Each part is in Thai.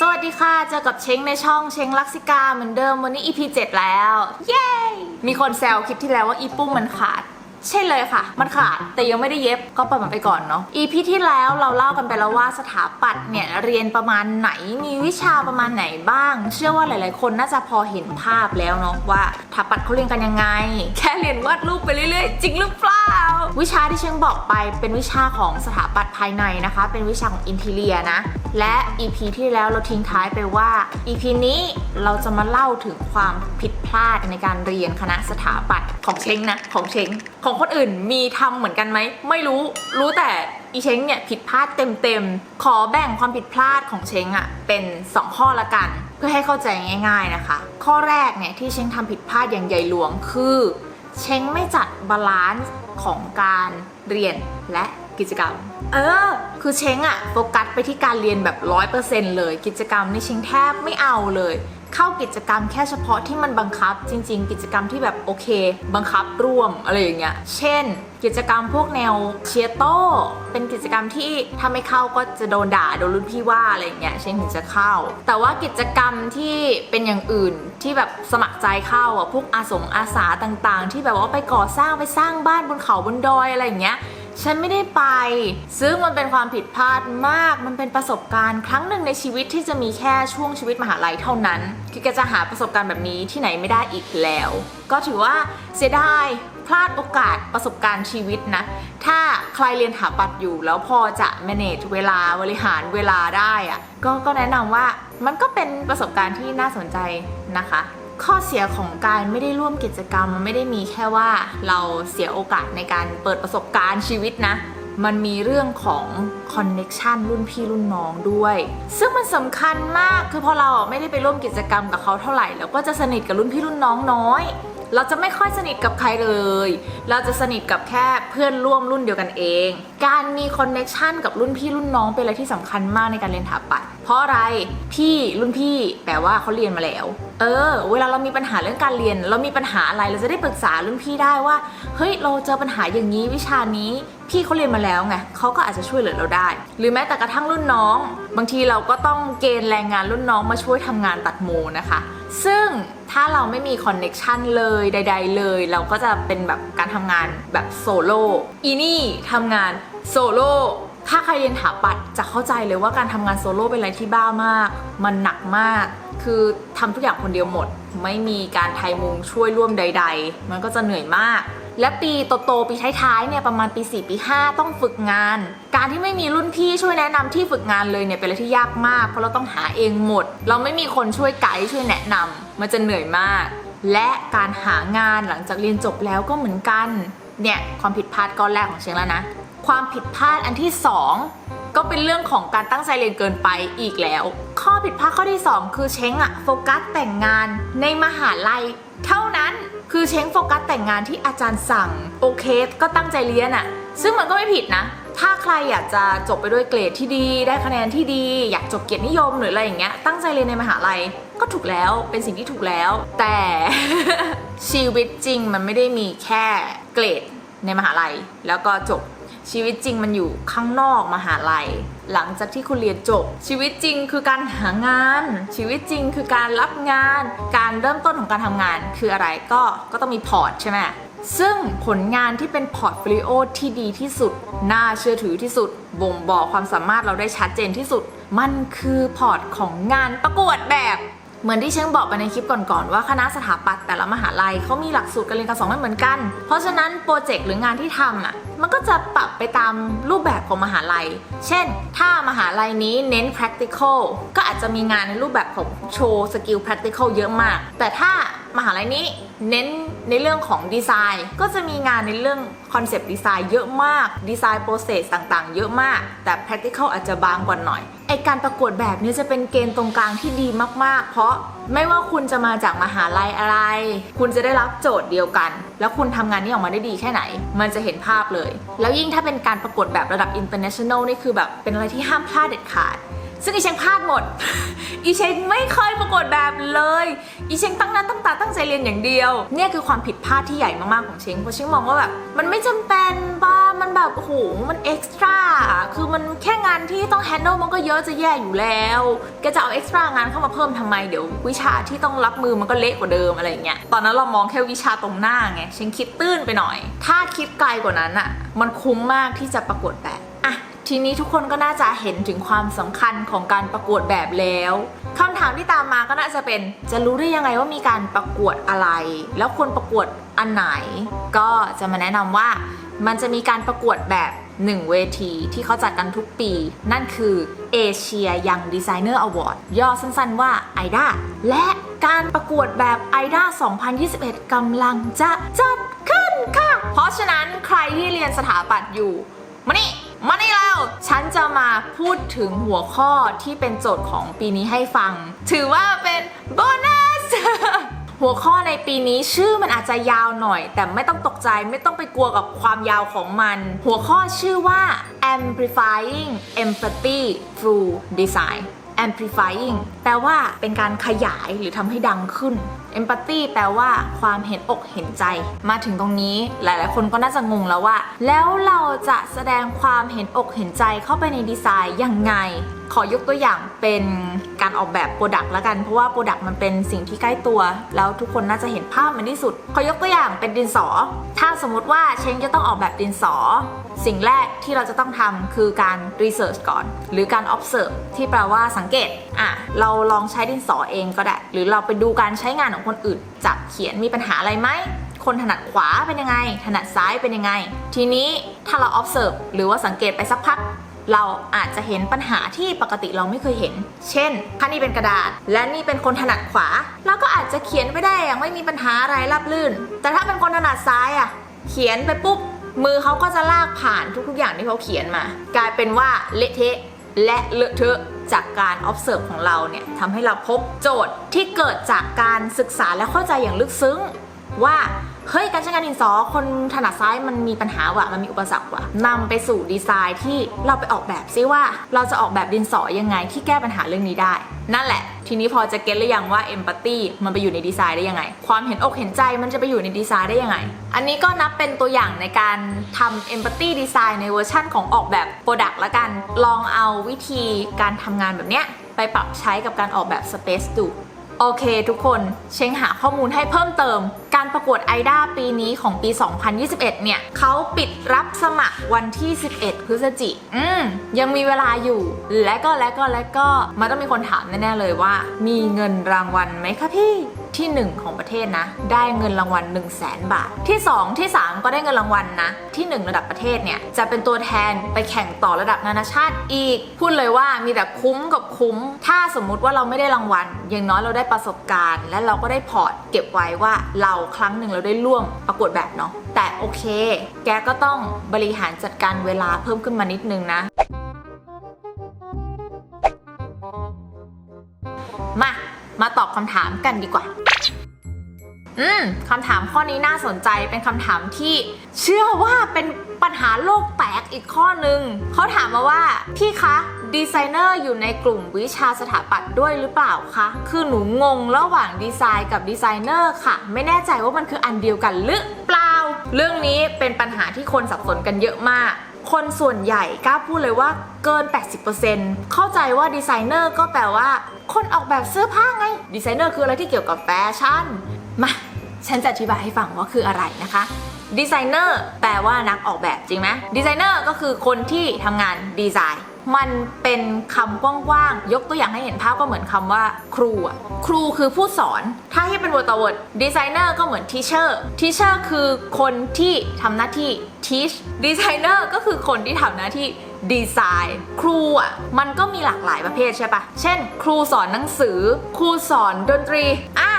สวัสดีค่ะ เจอกับเช้งในช่องเช้งลักซิกาเหมือนเดิมวันนี้ EP 7 แล้ว เย้ มีคนแซวคลิปที่แล้วว่าอีปุ้มมันขาด ใช่เลยค่ะ มันขาดแต่ยังไม่ได้เย็บก็ปล่อยมันไปก่อนเนาะ EP ที่แล้วเราเล่ากันไปแล้วว่าสถาปัตย์เนี่ยเรียนประมาณไหนมีวิชาประมาณไหนบ้าง เชื่อว่าหลาย ๆ คนน่าจะพอเห็นภาพแล้วเนาะว่าสถาปัตย์เขาเรียนกันยังไง แค่เรียนวาดรูปไปเรื่อย ๆ จริงหรือเปล่า วิชาที่เชิงบอกไปเป็นวิชาของสถาปัตย์ภายในนะคะ เป็นวิชาของอินทีเลียนะ และ EP ที่แล้วเราทิ้งท้ายไปว่า EP นี้เราจะมาเล่าถึงความผิด ลาดในการเรียนคณะสถาปัตย์ของเช้งนะของเช้งของคนอื่นมีทำเหมือนกันไหมไม่รู้รู้แต่อีเช้งเนี่ยผิดพลาดเต็มๆ ขอแบ่งความผิดพลาดของเช้งอะเป็น 2 ข้อละกัน เพื่อให้เข้าใจง่ายๆนะคะ ข้อแรกเนี่ยที่เช้งทำผิดพลาดอย่างใหญ่หลวงคือเช้งไม่จัดบาลานซ์ของการเรียนและกิจกรรม เออ คือเช้งอะโฟกัสไปที่การเรียนแบบร้อยเปอร์เซ็นต์เลย กิจกรรมนี่เช้งแทบไม่เอาเลย เข้ากิจกรรมแค่เฉพาะที่มันบังคับ จริง ๆ กิจกรรมที่แบบโอเค บังคับร่วมอะไรอย่างเงี้ย เช่น กิจกรรมพวกแนวเชียร์โต้เป็นกิจกรรมที่ถ้าไม่เข้าก็จะโดนด่าโดนรุ่นพี่ว่าอะไรอย่างเงี้ยเช่นถึงจะเข้า แต่ว่ากิจกรรมที่เป็นอย่างอื่นที่แบบสมัครใจเข้าอะพวกอาสงอาสาต่างๆ ที่แบบว่าไปก่อสร้างไปสร้างบ้านบนเขาบนดอยอะไรอย่างเงี้ย ฉันไม่ได้ไป ซึ่งมันเป็นความผิดพลาดมาก มันเป็นประสบการณ์ ครั้งหนึ่งในชีวิตที่จะมีแค่ช่วงชีวิตมหาลัยเท่านั้น คือแกจะหาประสบการณ์แบบนี้ที่ไหนไม่ได้อีกแล้ว ก็ถือว่าเสียดายพลาดโอกาสประสบการณ์ชีวิตนะ ถ้าใครเรียนถาปัดอยู่แล้วพอจะ manage เวลาบริหารเวลาได้อะก็ก็แนะนำว่ามันก็เป็นประสบการณ์ที่น่าสนใจนะคะ ข้อเสียของการไม่ได้ร่วมกิจกรรม มันไม่ได้มีแค่ว่าเราเสียโอกาสในการเปิดประสบการณ์ชีวิตนะ มันมีเรื่องของ คอนเน็ชันรุ่นพี่รุ่นน้องด้วย ซึ่งมันสำคัญมากคือพอเราไม่ได้ไปร่วมกิจกรรมกับเขาเท่าไหร่เราก็จะสนิทกับรุ่นพี่รุ่นน้องน้อย เราจะไม่ค่อยสนิทกับใครเลย เราจะสนิทกับแค่เพื่อนร่วมรุ่นเดียวกันเอง การมีคอนเน็ชันกับรุ่นพี่รุ่นน้องเป็นอะไรที่สำคัญมากในการเรียนถาปัด เพราะอะไรพี่รุ่นพี่แปลว่าเขาเรียนมาแล้ว เออ เวลาเรามีปัญหาเรื่องการเรียน เรามีปัญหาอะไรเราจะได้ปรึกษารุ่นพี่ได้ว่าเฮ้ยเราเจอปัญหาอย่างนี้วิชานี้ พี่เขาเรียนมาแล้วไงเขาก็อาจจะช่วยเหลือเราได้หรือแม้แต่กระทั่งรุ่นน้อง บางทีเราก็ต้องเกณฑ์แรงงานรุ่นน้องมาช่วยทำงานตัดโมนะคะ ซึ่งถ้าเราไม่มีคอนเน็ชันเลยใด ๆ เลย เราก็จะเป็นแบบการทำงานแบบโซโล่อีนี่ทำงานโซโล่ถ้าใครเรียนถาปัดจะเข้าใจเลยว่าการทำงานโซโล่เป็นอะไรที่บ้ามาก มันหนักมาก คือทำทุกอย่างคนเดียวหมด ไม่มีการไทยมุงช่วยร่วมใด ๆ มันก็จะเหนื่อยมาก และปีโตๆปีท้ายๆเนี่ยประมาณปี 4 ปี 5 ต้องฝึกงาน การที่ไม่มีรุ่นพี่ช่วยแนะนำที่ฝึกงานเลยเนี่ยเป็นอะไรที่ยากมาก เพราะเราต้องหาเองหมด เราไม่มีคนช่วยไกด์ช่วยแนะนำมันจะเหนื่อยมาก และการหางานหลังจากเรียนจบแล้วก็เหมือนกันเนี่ยความผิดพลาดก้อนแรกของเชียงแล้วนะ ความผิดพลาดอันที่สองก็เป็นเรื่องของการตั้งใจเรียนเกินไปอีกแล้ว ข้อผิดพลาดข้อที่ 2 คือเช้งอะโฟกัสแต่งงานในมหาลัย เท่านั้นคือเช้งโฟกัสแต่งงานที่อาจารย์สั่งโอเคก็ตั้งใจเรียนอะซึ่งมันก็ไม่ผิดนะ ถ้าใครอยากจะจบไปด้วยเกรดที่ดี ได้คะแนนที่ดี อยากจบเกียรตินิยมหรืออะไรอย่างเงี้ยตั้งใจเรียนในมหาลัยก็ถูกแล้วเป็นสิ่งที่ถูกแล้ว แต่ ชีวิตจริงมันไม่ได้มีแค่เกรดในมหาลัย แล้วก็จบชีวิตจริงมันอยู่ข้างนอกมหาลัย หลังจากที่คุณเรียนจบ ชีวิตจริงคือการหางาน ชีวิตจริงคือการรับงาน การเริ่มต้นของการทำงานคืออะไรก็ก็ต้องมีพอร์ตใช่ไหม ซึ่งผลงานที่เป็นพอร์ตโฟลิโอที่ดีที่สุด น่าเชื่อถือที่สุด บ่งบอกความสามารถเราได้ชัดเจนที่สุด มันคือพอร์ตของงานประกวดแบบเหมือนที่เชิงบอกไปในคลิปก่อนๆว่าคณะสถาปัตย์แต่ละมหาลัยเขามีหลักสูตรการเรียนการสอนไม่เหมือนกัน เพราะฉะนั้นโปรเจกต์หรืองานที่ทำอะมันก็จะปรับไปตามรูปแบบของมหาลัย เช่น ถ้ามหาลัยนี้เน้น practical ก็อาจจะมีงานในรูปแบบของโชว์สกิล practical เยอะมาก แต่ถ้า มหาลัยนี้เน้นในเรื่องของดีไซน์ ก็จะมีงานในเรื่องคอนเซปต์ดีไซน์เยอะมากดีไซน์โปรเซสต่างๆ เยอะมาก แต่ practical อาจจะบางกว่าหน่อยไอการประกวดแบบนี้จะเป็นเกณฑ์ตรงกลางที่ดีมากๆ เพราะไม่ว่าคุณจะมาจากมหาลัยอะไร คุณจะได้รับโจทย์เดียวกัน แล้วคุณทำงานนี้ออกมาได้ดีแค่ไหน มันจะเห็นภาพเลย แล้วยิ่งถ้าเป็นการประกวดแบบระดับ international นี่คือแบบเป็นอะไรที่ห้ามพลาดเด็ดขาด ซึ่งอีเชงพลาดหมด อีเชงไม่เคยประกวดแบบเลย อีเชงตั้งหน้าตั้งตาตั้งใจเรียนอย่างเดียว เนี่ยคือความผิดพลาดที่ใหญ่มากๆของเชงเพราะเชงมองว่าแบบมันไม่จำเป็นป่ะมันแบบโอ้โหมันเอ็กซ์ตร้าคือมันแค่งานที่ต้องแฮนด์ลมันก็เยอะจะแย่อยู่แล้วแกจะเอาเอ็กซ์ตร้างานเข้ามาเพิ่มทำไมเดี๋ยววิชาที่ต้องรับมือมันก็เละกว่าเดิมอะไรอย่างเงี้ยตอนนั้นเรามองแค่วิชาตรงหน้าไงเชงคิดตื้นไปหน่อย ถ้าคิดไกลกว่านั้นอะมันคุ้มมากที่จะประกวดแบบ ทีนี้ทุกคนก็น่าจะเห็นถึงความสำคัญของการประกวดแบบแล้วคำถามที่ตามมาก็น่าจะเป็น จะรู้ได้ยังไงว่ามีการประกวดอะไร แล้วควรประกวดอันไหน ก็จะมาแนะนำว่ามันจะมีการประกวดแบบหนึ่งเวทีที่เขาจัดกันทุกปี นั่นคือเอเชียยังดีไซเนอร์อวอร์ดย่อสั้นๆว่า IDA และการประกวดแบบ IDA 2021กำลังจะจัดขึ้นค่ะ เพราะฉะนั้นใครที่เรียนสถาปัตย์อยู่ มานี่ มานี่แล้ว ฉันจะมาพูดถึงหัวข้อที่เป็นโจทย์ของปีนี้ให้ฟัง ถือว่าเป็นโบนัส หัวข้อในปีนี้ชื่อมันอาจจะยาวหน่อย แต่ไม่ต้องตกใจไม่ต้องไปกลัวกับความยาวของมัน หัวข้อชื่อว่า amplifying empathy through design amplifying แปลว่าเป็นการขยายหรือทำให้ดังขึ้น empathy แปลว่าความเห็นอกเห็นใจ มาถึงตรงนี้หลาย ๆ คนก็น่าจะงงแล้วว่า แล้วเราจะแสดงความเห็นอกเห็นใจเข้าไปในดีไซน์ยังไงขอยกตัวอย่างเป็นการออกแบบโปรดักต์ละกัน เพราะว่าโปรดักต์มันเป็นสิ่งที่ใกล้ตัว แล้วทุกคนน่าจะเห็นภาพมันที่สุด ขอยกตัวอย่างเป็นดินสอ ถ้าสมมติว่าเชงจะต้องออกแบบดินสอ สิ่งแรกที่เราจะต้องทำคือการ research ก่อน หรือการ observe ที่แปลว่าสังเกตอะเราลองใช้ดินสอเองก็ได้ หรือเราไปดูการใช้งานของคนอื่นจับเขียนมีปัญหาอะไรไหมคนถนัดขวาเป็นยังไง ถนัดซ้ายเป็นยังไง ทีนี้ถ้าเรา observe หรือว่าสังเกตไปสักพัก เราอาจจะเห็นปัญหาที่ปกติเราไม่เคยเห็น เช่น ถ้านี่เป็นกระดาษ และนี่เป็นคนถนัดขวา เราก็อาจจะเขียนไปได้อย่างไม่มีปัญหาอะไรราบลื่น แต่ถ้าเป็นคนถนัดซ้ายอะเขียนไปปุ๊บ มือเขาก็จะลากผ่านทุกๆ อย่างที่เขาเขียนมา กลายเป็นว่าเละเทะและเลอะเทอะจากการ observe ของเราเนี่ยทำให้เราพบโจทย์ที่เกิดจากการศึกษาและเข้าใจอย่างลึกซึ้งว่า เฮ้ยการใช้งานดินสอคนถนัดซ้ายมันมีปัญหาว่ะมันมีอุปสรรคว่ะนำไปสู่ดีไซน์ที่เราไปออกแบบซิว่า เราจะออกแบบดินสอยังไงที่แก้ปัญหาเรื่องนี้ได้ นั่นแหละ ทีนี้พอจะเก็ตหรือยังว่าเอมพัตตีมันไปอยู่ในดีไซน์ได้ยังไง ความเห็นอกเห็นใจมันจะไปอยู่ในดีไซน์ได้ยังไง อันนี้ก็นับเป็นตัวอย่างในการทำเอมพัตตีดีไซน์ในเวอร์ชั่นของออกแบบโปรดักต์ละกันลองเอาวิธีการทำงานแบบเนี้ยไปปรับใช้กับการออกแบบสเปซดูโอเค ทุกคนเช้งหาข้อมูลให้เพิ่มเติม การประกวดไอดาปีนี้ของปี 2021 เนี่ยเขาปิดรับสมัครวันที่ 11 พฤศจิกอืมยังมีเวลาอยู่ และก็และก็และก็มันต้องมีคนถามแน่ๆเลยว่า มีเงินรางวัลไหมคะพี่ที่ 1 ของประเทศนะ ได้เงินรางวัล 1 0 0 0 0แบาท ที่ 2 ที่ 3 ก็ได้เงินรางวัลนะ ที่ 1 ระดับประเทศเนี่ย จะเป็นตัวแทนไปแข่งต่อระดับนานาชาติอีก พูดเลยว่ามีแต่คุ้มกับคุ้ม ถ้าสมมุติว่าเราไม่ได้รางวัล อย่างน้อยเราได้ประสบการณ์ และเราก็ได้พอร์ตเก็บไว้ว่าเราครั้งหนึ่งเราได้ร่วมประกวดแบบเนาะแต่โอเค แกก็ต้องบริหารจัดการเวลาเพิ่มขึ้นมานิดนึงนะ มา มาตอบคำถามกันดีกว่า อืมคำถามข้อนี้น่าสนใจเป็นคำถามที่เชื่อว่าเป็น ปัญหาโลกแตกอีกข้อหนึ่งเขาถามมาว่า พี่คะดีไซเนอร์อยู่ในกลุ่มวิชาสถาปัตย์ด้วยหรือเปล่าคะ คือหนูงงระหว่างดีไซน์กับดีไซเนอร์ค่ะ ไม่แน่ใจว่ามันคืออันเดียวกันหรือเปล่า เรื่องนี้เป็นปัญหาที่คนสับสนกันเยอะมาก คนส่วนใหญ่กล้าพูดเลยว่าเกิน 80%เข้าใจว่าดีไซเนอร์ก็แปลว่า คนออกแบบเสื้อผ้าไง ดีไซเนอร์คืออะไรที่เกี่ยวกับแฟชั่น มา ฉันจะอธิบายให้ฟังว่าคืออะไรนะคะ ดีไซเนอร์แปลว่านักออกแบบจริงไหมดีไซเนอร์ก็คือคนที่ทำงานดีไซน์ มันเป็นคำกว้างๆ ยกตัวอย่างให้เห็นภาพก็เหมือนคำว่าครูอะครูคือผู้สอน ถ้าให้เป็น word ต่อ word ดีไซเนอร์ก็เหมือน teacher teacher คือคนที่ทำหน้าที่ teach ดีไซเนอร์ก็คือคนที่ทำหน้าที่ดีไซน์ครูอะมันก็มีหลากหลายประเภทใช่ปะเช่น ครูสอนหนังสือ ครูสอนดนตรีอะ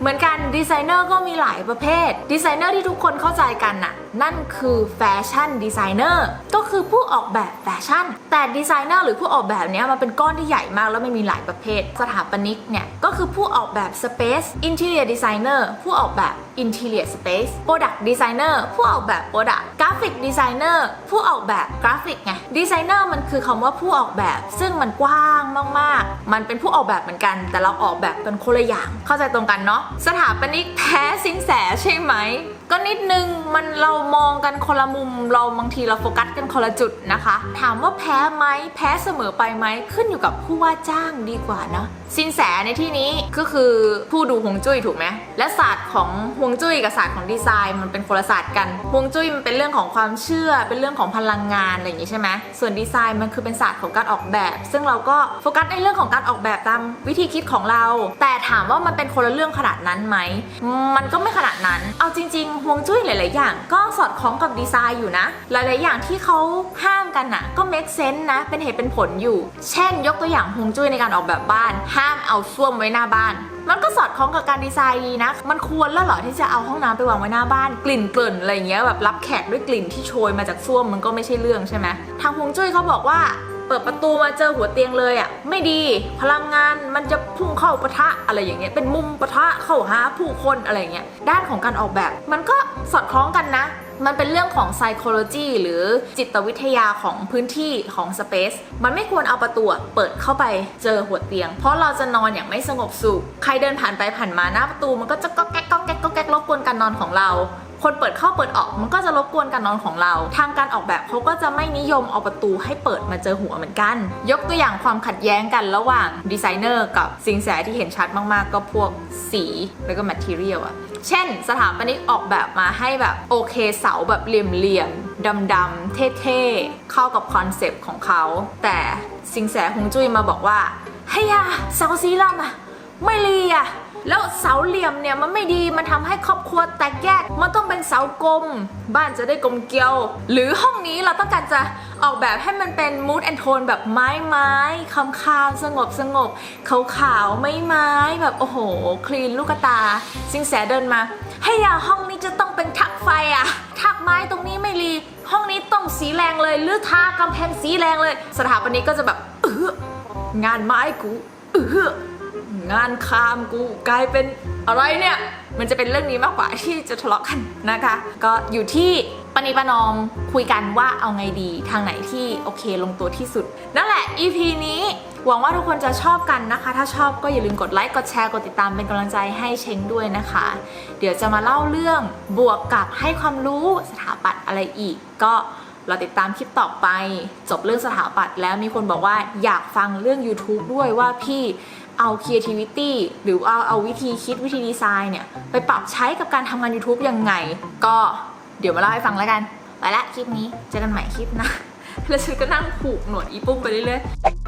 เหมือนกันดีไซเนอร์ก็มีหลายประเภท ดีไซเนอร์ที่ทุกคนเข้าใจกันน่ะ นั่นคือแฟชั่นดีไซเนอร์ก็คือผู้ออกแบบแฟชั่น แต่ดีไซเนอร์หรือผู้ออกแบบเนี้ยมันเป็นก้อนที่ใหญ่มากแล้วไม่มีหลายประเภท สถาปนิกเนี่ยก็คือผู้ออกแบบ Space Interior Designer ผู้ออกแบบ Interior Space Product Designer ผู้ออกแบบ Product Graphic Designer ผู้ออกแบบกราฟิกไงดีไซเนอร์มันคือคำว่าผู้ออกแบบ ซึ่งมันกว้างมากๆ มันเป็นผู้ออกแบบเหมือนกัน แต่เราออกแบบกันคนละอย่าง เข้าใจตรงกันเนาะ สถาปนิกแพ้สินแสใช่ไหมก็นิดนึงมันเรามองกันคนละมุมเราบางทีเราโฟกัสกันคนละจุดนะคะ ถามว่าแพ้ไหมแพ้เสมอไปไหมขึ้นอยู่กับผู้ว่าจ้างดีกว่าเนาะสินแสในที่นี้ก็คือผู้ดูฮวงจุ้ยถูกไหมและศาสตร์ของฮวงจุ้ยกับศาสตร์ของดีไซน์มันเป็นคนละศาสตร์กันฮวงจุ้ยมันเป็นเรื่องของความเชื่อ เป็นเรื่องของพลังงานอะไรอย่างนี้ใช่ไหมส่วนดีไซน์มันคือเป็นศาสตร์ของการออกแบบ ซึ่งเราก็โฟกัสในเรื่องของการออกแบบตามวิธีคิดของเรา แต่ถามว่ามันเป็นคนละเรื่องขนาดนั้นไหมมันก็ไม่ขนาดนั้น เอาจริงๆฮวงจุ้ยหลาย ๆ อย่าง ก็สอดคล้องกับดีไซน์อยู่นะ หลาย ๆ อย่างที่เขาห้ามกันน่ะ ก็ make sense นะเป็นเหตุเป็นผลอยู่ เช่น ยกตัวอย่างฮวงจุ้ยในการออกแบบบ้านห้ามเอาส้วมไว้หน้าบ้าน มันก็สอดคล้องกับการดีไซน์ดีนะ มันควรแล้วเหรอที่จะเอาห้องน้ำไปวางไว้หน้าบ้าน กลิ่นเกลิ่นอะไรเงี้ยแบบรับแขกด้วยกลิ่นที่โชยมาจากส้วมมันก็ไม่ใช่เรื่องใช่ไหมทางฮวงจุ้ยเขาบอกว่าเปิดประตูมาเจอหัวเตียงเลยอะไม่ดี พลังงานมันจะพุ่งเข้าปะทะอะไรอย่างเงี้ยเป็นมุมปะทะเข้าหาผู้คนอะไรเงี้ยด้านของการออกแบบ มันก็สอดคล้องกันนะ มันเป็นเรื่องของ psychology หรือจิตวิทยาของพื้นที่ของ space มันไม่ควรเอาประตูเปิดเข้าไปเจอหัวเตียง เพราะเราจะนอนอย่างไม่สงบสุข ใครเดินผ่านไปผ่านมาหน้าประตูมันก็จะก็แก๊กก็แก๊กก็แก๊กรบกวนการนอนของเราคนเปิดเข้าเปิดออกมันก็จะรบกวนการนอนของเรา ทางการออกแบบเขาก็จะไม่นิยมเอาประตูให้เปิดมาเจอหัวเหมือนกัน ยกตัวอย่างความขัดแย้งกันระหว่างดีไซเนอร์กับสิงแสที่เห็นชัดมากๆ ก็พวกสีแล้วก็ material อะ เช่น สถาปนิกออกแบบมาให้แบบโอเคเสาแบบเหลี่ยมๆดำๆเท่ๆ เข้ากับคอนเซปต์ของเขา แต่สิงแสฮงจุ้ยมาบอกว่าเฮียเสาสีลำอะ ไม่รีอะแล้วเสาเหลี่ยมเนี่ยมันไม่ดีมันทำให้ครอบครัวแตกแยก มันต้องเป็นเสากลม บ้านจะได้กลมเกลียว หรือห้องนี้เราต้องการจะออกแบบให้มันเป็น mood and tone แบบไม้ไม้คำคามสงบสงบขาวขาวไม้ไม้แบบโอ้โห คลีนลูกตาสิงแสเดินมา ให้ยาห้องนี้จะต้องเป็นทักไฟอะทักไม้ตรงนี้ไม่รีห้องนี้ต้องสีแรงเลยหรือทากำแพงสีแรงเลย สถาปนิกก็จะแบบเอองานไม้กูเออ งานคามกูกลายเป็นอะไรเนี่ย มันจะเป็นเรื่องนี้มากกว่าที่จะทะเลาะกันนะคะ ก็อยู่ที่ปณิปนอมคุยกันว่าเอาไงดีทางไหนที่โอเคลงตัวที่สุด นั่นแหละ EP นี้หวังว่าทุกคนจะชอบกันนะคะ ถ้าชอบก็อย่าลืมกดไลค์ กดแชร์ กดติดตามเป็นกำลังใจให้เช้งด้วยนะคะ เดี๋ยวจะมาเล่าเรื่องบวกกับให้ความรู้สถาปัตย์อะไรอีก ก็เราติดตามคลิปต่อไป จบเรื่องสถาปัตย์แล้วมีคนบอกว่าอยากฟังเรื่อง YouTube ด้วยว่าพี่ เอา creativity หรือเอาเอาวิธีคิดวิธีดีไซน์เนี่ย ไปปรับใช้กับการทำงาน YouTube ยังไง ก็เดี๋ยวมาเล่าให้ฟังแล้วกัน ไปละคลิปนี้เจอกันใหม่คลิปหนะ แล้วฉันก็นั่งผูกหนวดอีปุ้มไปเรื่อยๆ